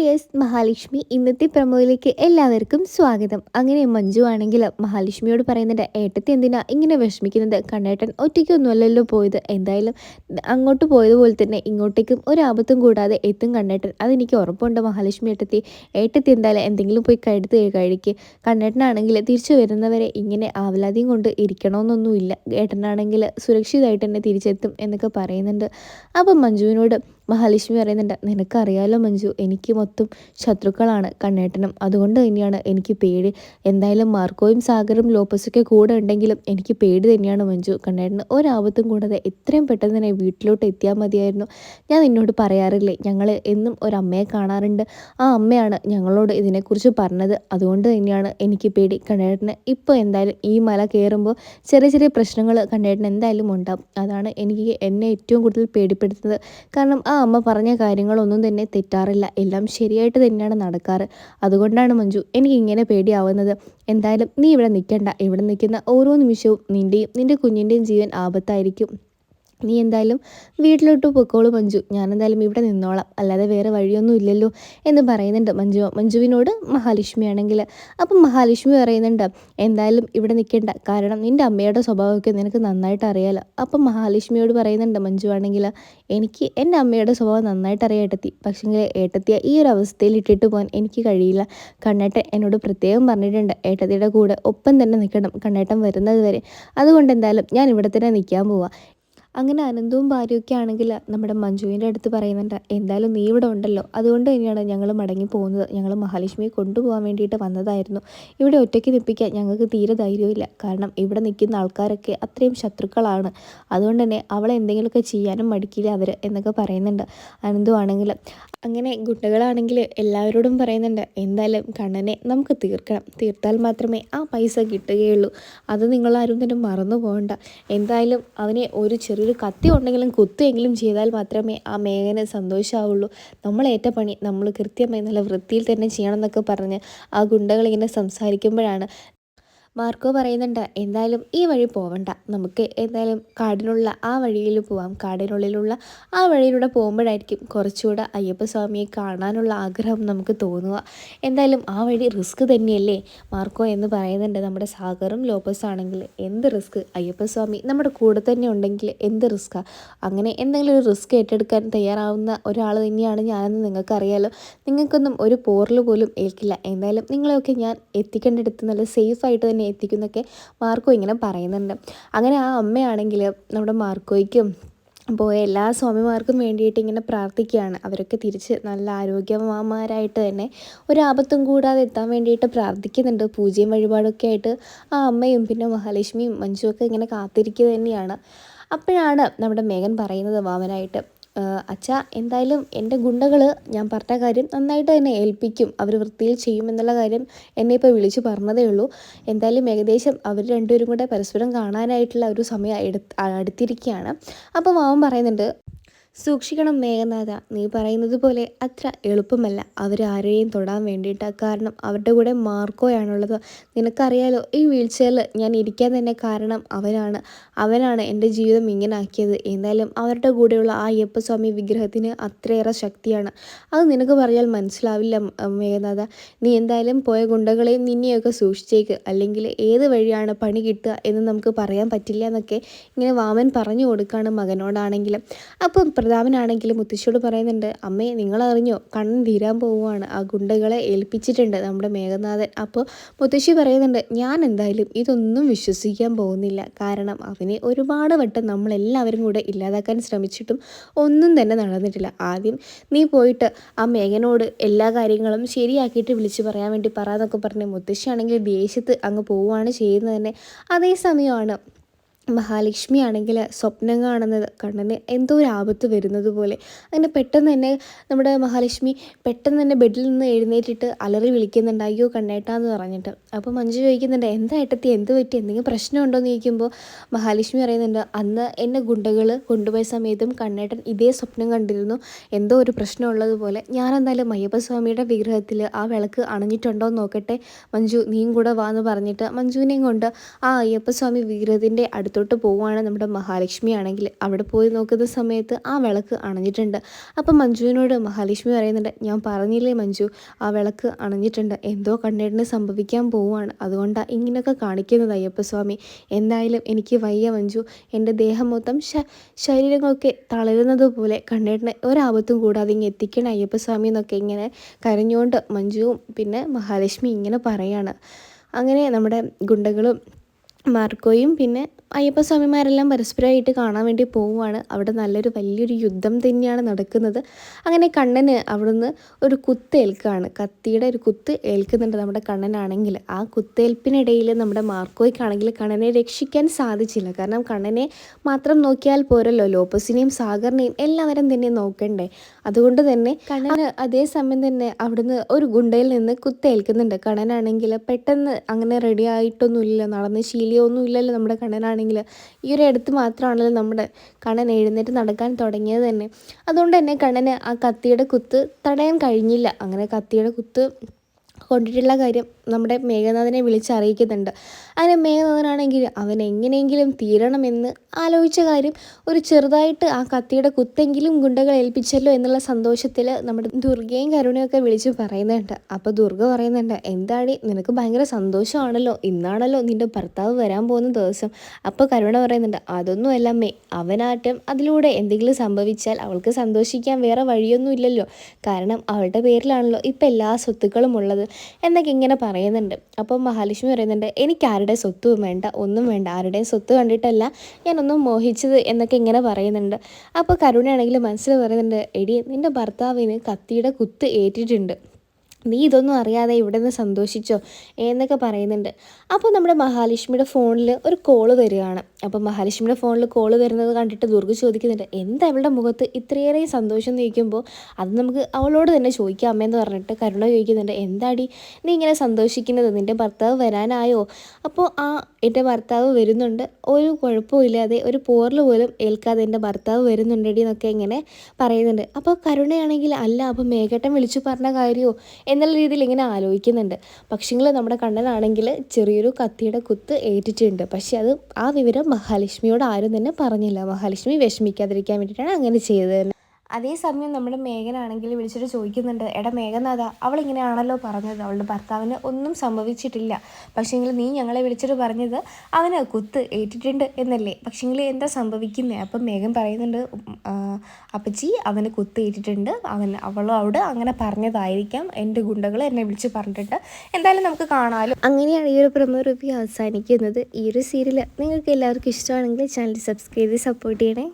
Dears Mahalakshmi ഇന്നത്തെ പ്രമോയിലേക്ക് എല്ലാവർക്കും സ്വാഗതം. അങ്ങനെ മഞ്ജു ആണെങ്കിൽ മഹാലക്ഷ്മിയോട് പറയുന്നുണ്ട് ഏട്ടത്തി എന്തിനാ ഇങ്ങനെ വിഷമിക്കുന്നത്? കണ്ണേട്ടൻ ഒറ്റയ്ക്കൊന്നുമല്ലല്ലോ പോയത്. എന്തായാലും അങ്ങോട്ട് പോയതുപോലെ തന്നെ ഇങ്ങോട്ടേക്കും ഒരു ഒരാപത്തും കൂടാതെ എത്തും കണ്ണേട്ടൻ. അതെനിക്ക് ഉറപ്പുണ്ട് മഹാലക്ഷ്മി ഏട്ടത്തി. ഏട്ടത്തി എന്തായാലും എന്തെങ്കിലും പോയി കഴുത്ത് കഴിക്ക് കണ്ണേട്ടനാണെങ്കിൽ തിരിച്ചു വരുന്നവരെ ഇങ്ങനെ ആവലാതിയും കൊണ്ട് ഇരിക്കണമെന്നൊന്നുമില്ല. ഏട്ടനാണെങ്കിൽ സുരക്ഷിതമായിട്ട് തന്നെ തിരിച്ചെത്തും എന്നൊക്കെ പറയുന്നുണ്ട്. അപ്പം മഞ്ജുവിനോട് മഹാലക്ഷ്മി പറയുന്നുണ്ട് നിനക്കറിയാലോ മഞ്ജു എനിക്ക് മൊത്തം ശത്രുക്കളാണ് കണ്ണേട്ടനും. അതുകൊണ്ട് തന്നെയാണ് എനിക്ക് പേടി. എന്തായാലും മാർക്കോയും സാഗറും ലോപ്പസൊക്കെ കൂടെ ഉണ്ടെങ്കിലും എനിക്ക് പേടി തന്നെയാണ് മഞ്ജു. കണ്ണേട്ടന് ഒരാപത്തും കൂടാതെ എത്രയും പെട്ടെന്ന് തന്നെ വീട്ടിലോട്ട് എത്തിയാൽ മതിയായിരുന്നു. ഞാൻ നിന്നോട് പറയാറില്ലേ ഞങ്ങൾ എന്നും ഒരമ്മയെ കാണാറുണ്ട്. ആ അമ്മയാണ് ഞങ്ങളോട് ഇതിനെക്കുറിച്ച് പറഞ്ഞത്. അതുകൊണ്ട് തന്നെയാണ് എനിക്ക് പേടി. കണ്ണേട്ടന് ഇപ്പോൾ എന്തായാലും ഈ മല കയറുമ്പോൾ ചെറിയ ചെറിയ പ്രശ്നങ്ങൾ കണ്ണേട്ടന് എന്തായാലും ഉണ്ടാവും. അതാണ് എനിക്ക് എന്നെ ഏറ്റവും കൂടുതൽ പേടിപ്പെടുത്തുന്നത്. കാരണം ആ അമ്മ പറഞ്ഞ കാര്യങ്ങളൊന്നും തന്നെ തെറ്റാറില്ല. എല്ലാം ശരിയായിട്ട് തന്നെയാണ് നടക്കാറ്. അതുകൊണ്ടാണ് മഞ്ജു എനിക്ക് ഇങ്ങനെ പേടിയാവുന്നത്. എന്തായാലും നീ ഇവിടെ നിൽക്കണ്ട ഇവിടെ നിൽക്കുന്ന ഓരോ നിമിഷവും നിന്റെയും നിന്റെ കുഞ്ഞിന്റെയും ജീവൻ ആപത്തായിരിക്കും. നീ എന്തായാലും വീട്ടിലോട്ട് പൊക്കോളൂ മഞ്ജു. ഞാൻ എന്തായാലും ഇവിടെ നിന്നോളാം. അല്ലാതെ വേറെ വഴിയൊന്നും ഇല്ലല്ലോ എന്ന് പറയുന്നുണ്ട് മഞ്ജു. മഞ്ജുവിനോട് മഹാലക്ഷ്മി ആണെങ്കിൽ. അപ്പം മഹാലക്ഷ്മി പറയുന്നുണ്ട് എന്തായാലും ഇവിടെ നിൽക്കേണ്ട. കാരണം നിന്റെ അമ്മയുടെ സ്വഭാവമൊക്കെ നിനക്ക് നന്നായിട്ട് അറിയാലോ. അപ്പം മഹാലക്ഷ്മിയോട് പറയുന്നുണ്ട് മഞ്ജു ആണെങ്കിൽ എനിക്ക് എന്റെ അമ്മയുടെ സ്വഭാവം നന്നായിട്ട് അറിയാം ഏട്ടത്തി. പക്ഷേങ്കിൽ ഏട്ടത്തിയെ ഈ ഒരു അവസ്ഥയിൽ ഇട്ടിട്ട് പോകാൻ എനിക്ക് കഴിയില്ല. കണ്ണേട്ടൻ എന്നോട് പ്രത്യേകം പറഞ്ഞിട്ടുണ്ട് ഏട്ടത്തിയുടെ കൂടെ ഒപ്പം തന്നെ നിൽക്കണം. കണ്ണേട്ടൻ വരുന്നത് വരെ. അതുകൊണ്ട് എന്തായാലും ഞാൻ ഇവിടെ തന്നെ നിൽക്കാൻ പോവാം. അങ്ങനെ അനന്തവും ഭാര്യയൊക്കെ ആണെങ്കിൽ നമ്മുടെ മഞ്ജുവിന്റെ അടുത്ത് പറയുന്നുണ്ട് എന്തായാലും നീ ഇവിടെ ഉണ്ടല്ലോ. അതുകൊണ്ട് തന്നെയാണ് ഞങ്ങൾ മടങ്ങി പോകുന്നത്. ഞങ്ങൾ മഹാലക്ഷ്മിയെ കൊണ്ടുപോകാൻ വേണ്ടിയിട്ട് വന്നതായിരുന്നു. ഇവിടെ ഒറ്റയ്ക്ക് നിൽപ്പിക്കാൻ ഞങ്ങൾക്ക് തീരെ ധൈര്യമില്ല കാരണം ഇവിടെ നിൽക്കുന്ന ആൾക്കാരൊക്കെ അത്രയും ശത്രുക്കളാണ്. അതുകൊണ്ട് തന്നെ അവളെ എന്തെങ്കിലുമൊക്കെ ചെയ്യാനും മടിക്കില്ല അവർ എന്നൊക്കെ പറയുന്നുണ്ട് അനന്തു ആണെങ്കിൽ. അങ്ങനെ ഗുണ്ടകളാണെങ്കിൽ എല്ലാവരോടും പറയുന്നുണ്ട് എന്തായാലും കണ്ണനെ നമുക്ക് തീർക്കണം. തീർത്താൽ മാത്രമേ ആ പൈസ കിട്ടുകയുള്ളൂ. അത് നിങ്ങളാരും തന്നെ മറന്നു പോകണ്ട. എന്തായാലും അവനെ ഒരു ചെറിയൊരു കത്തി ഉണ്ടെങ്കിലും കുത്തുമെങ്കിലും ചെയ്താൽ മാത്രമേ ആ മേഘന് സന്തോഷമാവുള്ളൂ നമ്മളേറ്റ പണി നമ്മൾ കൃത്യമായി നല്ല വൃത്തിയിൽ തന്നെ ചെയ്യണം എന്നൊക്കെ പറഞ്ഞ് ആ ഗുണ്ടകളിങ്ങനെ സംസാരിക്കുമ്പോഴാണ് മാർക്കോ പറയുന്നുണ്ട് എന്തായാലും ഈ വഴി പോവണ്ട. നമുക്ക് എന്തായാലും കാടിനുള്ള ആ വഴിയിൽ പോവാം. കാടിനുള്ളിലുള്ള ആ വഴിയിലൂടെ പോകുമ്പോഴായിരിക്കും കുറച്ചുകൂടെ അയ്യപ്പസ്വാമിയെ കാണാനുള്ള ആഗ്രഹം നമുക്ക് തോന്നുക. എന്തായാലും ആ വഴി റിസ്ക് തന്നെയല്ലേ? മാർക്കോ എന്ന് പറയുന്നുണ്ട് നമ്മുടെ സാഗറും ലോപ്പസ് ആണെങ്കിൽ എന്ത് റിസ്ക്? അയ്യപ്പസ്വാമി നമ്മുടെ കൂടെ തന്നെ ഉണ്ടെങ്കിൽ എന്ത് റിസ്ക്കാണ് അങ്ങനെ എന്തെങ്കിലും ഒരു റിസ്ക് ഏറ്റെടുക്കാൻ തയ്യാറാവുന്ന ഒരാൾ തന്നെയാണ് ഞാനെന്ന് നിങ്ങൾക്കറിയാലോ. നിങ്ങൾക്കൊന്നും ഒരു പോറിൽ പോലും ഏൽക്കില്ല. എന്തായാലും നിങ്ങളെയൊക്കെ ഞാൻ എത്തിക്കേണ്ടടുത്ത് നല്ല സേഫായിട്ട് തന്നെ എത്തിക്കുന്നൊക്കെ മാർക്കോ ഇങ്ങനെ പറയുന്നുണ്ട്. അങ്ങനെ ആ അമ്മയാണെങ്കിൽ നമ്മുടെ മാർക്കോയ്ക്കും പോയ എല്ലാ സ്വാമിമാർക്കും വേണ്ടിയിട്ട് ഇങ്ങനെ പ്രാർത്ഥിക്കുകയാണ്. അവരൊക്കെ തിരിച്ച് നല്ല ആരോഗ്യമാന്മാരായിട്ട് തന്നെ ഒരാപത്തും കൂടാതെ എത്താൻ വേണ്ടിയിട്ട് പ്രാർത്ഥിക്കുന്നുണ്ട്. പൂജയും വഴിപാടൊക്കെ ആയിട്ട് ആ അമ്മയും പിന്നെ മഹാലക്ഷ്മിയും മഞ്ജുവൊക്കെ ഇങ്ങനെ കാത്തിരിക്കുക തന്നെയാണ്. അപ്പോഴാണ് നമ്മുടെ മേഘൻ പറയുന്നത് വാമനായിട്ട് അച്ഛ എന്തായാലും എന്റെ ഗുണ്ടകൾ ഞാൻ പറഞ്ഞ കാര്യം നന്നായിട്ട് തന്നെ ഏൽപ്പിക്കും. അവർ വൃത്തിയിൽ ചെയ്യുമെന്നുള്ള കാര്യം എന്നെ ഇപ്പോൾ വിളിച്ചു പറഞ്ഞതേ ഉള്ളൂ. എന്തായാലും ഏകദേശം അവർ രണ്ടുപേരും കൂടെ പരസ്പരം കാണാനായിട്ടുള്ള ഒരു സമയം എടു അടുത്തിരിക്കുകയാണ് അപ്പോൾ മാവൻ പറയുന്നുണ്ട് സൂക്ഷിക്കണം മേഘനാഥ. നീ പറയുന്നത് പോലെ അത്ര എളുപ്പമല്ല. അവരാരെയും തൊടാൻ വേണ്ടിയിട്ട്. കാരണം അവരുടെ കൂടെ മാർക്കോയാണുള്ളത്. നിനക്കറിയാലോ ഈ വീൽ ചെയറിൽ ഞാൻ ഇരിക്കാൻ തന്നെ കാരണം അവനാണ്. അവനാണ് എന്റെ ജീവിതം ഇങ്ങനെ ആക്കിയത് എന്തായാലും അവരുടെ കൂടെയുള്ള ആ അയ്യപ്പസ്വാമി വിഗ്രഹത്തിന് അത്രയേറെ ശക്തിയാണ്. അത് നിനക്ക് പറഞ്ഞാൽ മനസ്സിലാവില്ല മേഘനാഥ. നീ എന്തായാലും പോയ ഗുണ്ടകളെയും നിന്നെയൊക്കെ സൂക്ഷിച്ചേക്ക്. അല്ലെങ്കിൽ ഏത് വഴിയാണ് പണി കിട്ടുക എന്ന് നമുക്ക് പറയാൻ പറ്റില്ല എന്നൊക്കെ ഇങ്ങനെ വാമൻ പറഞ്ഞു കൊടുക്കുകയാണ് മകനോടാണെങ്കിലും. അപ്പം പ്രതാപനാണെങ്കിലും മുത്തശ്ശിയോട് പറയുന്നുണ്ട് അമ്മേ നിങ്ങൾ അറിഞ്ഞോ കണ്ണൻ തീരാൻ പോവുകയാണ്. ആ ഗുണ്ടകളെ ഏൽപ്പിച്ചിട്ടുണ്ട് നമ്മുടെ മേഘനാഥൻ. അപ്പോൾ മുത്തശ്ശി പറയുന്നുണ്ട് ഞാൻ എന്തായാലും ഇതൊന്നും വിശ്വസിക്കാൻ പോകുന്നില്ല. കാരണം അവനെ ഒരുപാട് വട്ടം നമ്മളെല്ലാവരും കൂടെ ഇല്ലാതാക്കാൻ ശ്രമിച്ചിട്ടും ഒന്നും തന്നെ നടന്നിട്ടില്ല. ആദ്യം നീ പോയിട്ട് ആ മേഘനോട് എല്ലാ കാര്യങ്ങളും ശരിയാക്കിയിട്ട് വിളിച്ച് പറയാൻ വേണ്ടി പറ എന്നൊക്കെ പറഞ്ഞ് മുത്തശ്ശിയാണെങ്കിൽ ദേഷ്യത്ത് അങ്ങ് പോവുകയാണ് ചെയ്യുന്നത് തന്നെ. അതേസമയമാണ് മഹാലക്ഷ്മി ആണെങ്കിൽ സ്വപ്നം കാണുന്നത് കണ്ണന് എന്തോ ഒരു ആപത്ത് വരുന്നത് പോലെ. അങ്ങനെ പെട്ടെന്ന് തന്നെ നമ്മുടെ മഹാലക്ഷ്മി പെട്ടെന്ന് തന്നെ ബെഡിൽ നിന്ന് എഴുന്നേറ്റിട്ട് അലറി വിളിക്കുന്നുണ്ട് അയ്യോ കണ്ണേട്ടാന്ന് പറഞ്ഞിട്ട്. അപ്പോൾ മഞ്ജു ചോദിക്കുന്നുണ്ട് എന്താ ഏട്ടത്തി എന്ത് പറ്റി? എന്തെങ്കിലും പ്രശ്നമുണ്ടോ എന്ന് ചോദിക്കുമ്പോൾ മഹാലക്ഷ്മി പറയുന്നുണ്ട് അന്ന് എന്നെ ഗുണ്ടകൾ കൊണ്ടുപോയ സമയത്തും കണ്ണേട്ടൻ ഇതേ സ്വപ്നം കണ്ടിരുന്നു. എന്തോ ഒരു പ്രശ്നമുള്ളത് പോലെ. ഞാനെന്തായാലും അയ്യപ്പസ്വാമിയുടെ വിഗ്രഹത്തിൽ ആ വിളക്ക് അണഞ്ഞിട്ടുണ്ടോ എന്ന് നോക്കട്ടെ. മഞ്ജു നീയും കൂടെ വാ എന്ന് പറഞ്ഞിട്ട് മഞ്ജുവിനെയും കൊണ്ട് ആ അയ്യപ്പസ്വാമി വിഗ്രഹത്തിന്റെ അടുത്ത് അടുത്തോട്ട് പോവുകയാണ് നമ്മുടെ മഹാലക്ഷ്മി ആണെങ്കിൽ അവിടെ പോയി നോക്കുന്ന സമയത്ത് ആ വിളക്ക് അണഞ്ഞിട്ടുണ്ട്. അപ്പം മഞ്ജുവിനോട് മഹാലക്ഷ്മി പറയുന്നുണ്ട് ഞാൻ പറഞ്ഞില്ലേ മഞ്ജു ആ വിളക്ക് അണഞ്ഞിട്ടുണ്ട്. എന്തോ കണ്ണേടിന് സംഭവിക്കാൻ പോവുകയാണ്. അതുകൊണ്ടാണ് ഇങ്ങനെയൊക്കെ കാണിക്കുന്നത് അയ്യപ്പസ്വാമി. എന്തായാലും എനിക്ക് വയ്യ മഞ്ജു. എന്റെ ദേഹം മൊത്തം ശ ശരീരങ്ങളൊക്കെ തളരുന്നത് പോലെ കണ്ണേടിന് ഒരാപത്തും കൂടാതെ ഇങ്ങനെ എത്തിക്കണം അയ്യപ്പസ്വാമി എന്നൊക്കെ ഇങ്ങനെ കരഞ്ഞുകൊണ്ട് മഞ്ജുവും പിന്നെ മഹാലക്ഷ്മി ഇങ്ങനെ പറയാണ്. അങ്ങനെ നമ്മുടെ ഗുണ്ടകളും മാർക്കോയും പിന്നെ അയ്യപ്പസ്വാമിമാരെല്ലാം പരസ്പരമായിട്ട് കാണാൻ വേണ്ടി പോവുകയാണ്. അവിടെ നല്ലൊരു വലിയൊരു യുദ്ധം തന്നെയാണ് നടക്കുന്നത്. അങ്ങനെ കണ്ണന് അവിടുന്ന് ഒരു കുത്ത് ഏൽക്കുകയാണ് കത്തിയുടെ ഒരു കുത്ത് ഏൽക്കുന്നുണ്ട് നമ്മുടെ കണ്ണനാണെങ്കിൽ. ആ കുത്തേൽപ്പിനിടയിൽ നമ്മുടെ മാർക്കോയ്ക്കാണെങ്കിൽ കണ്ണനെ രക്ഷിക്കാൻ സാധിച്ചില്ല. കാരണം കണ്ണനെ മാത്രം നോക്കിയാൽ പോരല്ലോ. ലോപ്പസിനെയും സാഗറിനെയും എല്ലാവരും തന്നെ നോക്കണ്ടേ. അതുകൊണ്ട് തന്നെ കണ്ണന് അതേസമയം തന്നെ അവിടുന്ന് ഒരു ഗുണ്ടയിൽ നിന്ന് കുത്തേൽക്കുന്നുണ്ട്. കണ്ണനാണെങ്കിൽ പെട്ടെന്ന് അങ്ങനെ റെഡി ആയിട്ടൊന്നുമില്ല. നടന്ന് ശീലിയൊന്നും ഇല്ലല്ലോ നമ്മുടെ കണ്ണനാണെങ്കിൽ. ഈ ഒരു അടുത്ത് മാത്രമാണല്ലോ നമ്മുടെ കണ്ണൻ എഴുന്നേറ്റ് നടക്കാൻ തുടങ്ങിയത് തന്നെ. അതുകൊണ്ട് തന്നെ കണ്ണന് ആ കത്തിയുടെ കുത്ത് തടയാൻ കഴിഞ്ഞില്ല. അങ്ങനെ കത്തിയുടെ കുത്ത് കൊണ്ടിട്ടുള്ള കാര്യം നമ്മുടെ മേഘനാഥനെ വിളിച്ചറിയിക്കുന്നുണ്ട്. അങ്ങനെ മേഘനാഥനാണെങ്കിൽ അവൻ എങ്ങനെയെങ്കിലും തീരണമെന്ന് ആലോചിച്ച കാര്യം ഒരു ചെറുതായിട്ട് ആ കത്തിയുടെ കുത്തെങ്കിലും ഗുണ്ടകൾ ഏൽപ്പിച്ചല്ലോ എന്നുള്ള സന്തോഷത്തിൽ നമ്മുടെ ദുർഗയും കരുണയൊക്കെ വിളിച്ച് പറയുന്നുണ്ട്. അപ്പോൾ ദുർഗ പറയുന്നുണ്ട് എന്താണ്? നിനക്ക് ഭയങ്കര സന്തോഷമാണല്ലോ. ഇന്നാണല്ലോ നിന്റെ ഭർത്താവ് വരാൻ പോകുന്ന ദിവസം. അപ്പോൾ കരുണ പറയുന്നുണ്ട് അതൊന്നും അല്ല മേ അവനാറ്റം അതിലൂടെ എന്തെങ്കിലും സംഭവിച്ചാൽ അവൾക്ക് സന്തോഷിക്കാൻ വേറെ വഴിയൊന്നും ഇല്ലല്ലോ കാരണം അവളുടെ പേരിലാണല്ലോ ഇപ്പം എല്ലാ സ്വത്തുക്കളും ഉള്ളത്. എന്നൊക്കെ ഇങ്ങനെ പറയുന്നുണ്ട്. അപ്പം മഹാലക്ഷ്മി പറയുന്നുണ്ട് എനിക്ക് ആരുടെ സ്വത്തും വേണ്ട ഒന്നും വേണ്ട ആരുടെയും സ്വത്ത് കണ്ടിട്ടല്ല ഞാനൊന്നും മോഹിച്ചത് എന്നൊക്കെ ഇങ്ങനെ പറയുന്നുണ്ട്. അപ്പോൾ കരുണയാണെങ്കിൽ മനസ്സിൽ പറയുന്നുണ്ട് എടി നിന്റെ ഭർത്താവിന് കത്തിയുടെ കുത്ത് ഏറ്റിട്ടുണ്ട്. നീ ഇതൊന്നും അറിയാതെ ഇവിടെ നിന്ന് സന്തോഷിച്ചോ എന്നൊക്കെ പറയുന്നുണ്ട്. അപ്പോൾ നമ്മുടെ മഹാലക്ഷ്മിയുടെ ഫോണിൽ ഒരു കോൾ വരികയാണ്. അപ്പോൾ മഹാലക്ഷ്മിയുടെ ഫോണിൽ കോൾ വരുന്നത് കണ്ടിട്ട് ദുർഗ ചോദിക്കുന്നുണ്ട് എന്താ അവളുടെ മുഖത്ത് ഇത്രയേറെ സന്തോഷം ചോദിക്കുമ്പോൾ അത് നമുക്ക് അവളോട് തന്നെ ചോദിക്കാം അമ്മയെന്ന് പറഞ്ഞിട്ട് കരുണ ചോദിക്കുന്നുണ്ട് എന്താടി നീ ഇങ്ങനെ സന്തോഷിക്കുന്നത്? നിന്റെ ഭർത്താവ് വരാനായോ? അപ്പോൾ ആ എന്റെ ഭർത്താവ് വരുന്നുണ്ട്. ഒരു കുഴപ്പമില്ലാതെ ഒരു പോറൽ പോലും ഏൽക്കാതെ എന്റെ ഭർത്താവ് വരുന്നുണ്ടടി എന്നൊക്കെ ഇങ്ങനെ പറയുന്നുണ്ട്. അപ്പോൾ കരുണയാണെങ്കിൽ അല്ല അപ്പോൾ മേഘട്ടം വിളിച്ചു പറഞ്ഞ കാര്യമോ? എന്നുള്ള രീതിയിൽ ഇങ്ങനെ ആലോചിക്കുന്നുണ്ട്. പക്ഷേങ്കിൽ നമ്മുടെ കണ്ണനാണെങ്കിൽ ചെറിയൊരു കത്തിയുടെ കുത്ത് ഏറ്റിട്ടുണ്ട്. പക്ഷെ അത് ആ വിവരം മഹാലക്ഷ്മിയോട് ആരും തന്നെ പറഞ്ഞില്ല. മഹാലക്ഷ്മി വിഷമിക്കാതിരിക്കാൻ വേണ്ടിയിട്ടാണ് അങ്ങനെ ചെയ്തത്. അതേസമയം നമ്മുടെ മേഘനാണെങ്കിൽ വിളിച്ചിട്ട് ചോദിക്കുന്നുണ്ട് എടാ മേഘനാഥ അവളിങ്ങനെയാണല്ലോ പറഞ്ഞത്. അവളുടെ ഭർത്താവിന് ഒന്നും സംഭവിച്ചിട്ടില്ല. പക്ഷേങ്കിൽ നീ ഞങ്ങളെ വിളിച്ചിട്ട് പറഞ്ഞത് അവന് കുത്ത് ഏറ്റിട്ടുണ്ട് എന്നല്ലേ? പക്ഷേങ്കിൽ എന്താ സംഭവിക്കുന്നത് അപ്പം മേഘൻ പറയുന്നുണ്ട് അപ്പച്ചി അവന് കുത്ത് ഏറ്റിട്ടുണ്ട്. അവൻ അവളോട് അങ്ങനെ പറഞ്ഞതായിരിക്കാം. എന്റെ ഗുണ്ടകൾ എന്നെ വിളിച്ച് പറഞ്ഞിട്ടുണ്ട്. എന്തായാലും നമുക്ക് കാണാമല്ലോ അങ്ങനെയാണ് ഈ ഒരു പ്രമോ റിവ്യൂ അവസാനിക്കുന്നത്. ഈ ഒരു സീരിയൽ നിങ്ങൾക്ക് എല്ലാവർക്കും ഇഷ്ടമാണെങ്കിൽ ചാനൽ സബ്സ്ക്രൈബ് ചെയ്ത് സപ്പോർട്ട് ചെയ്യണേ.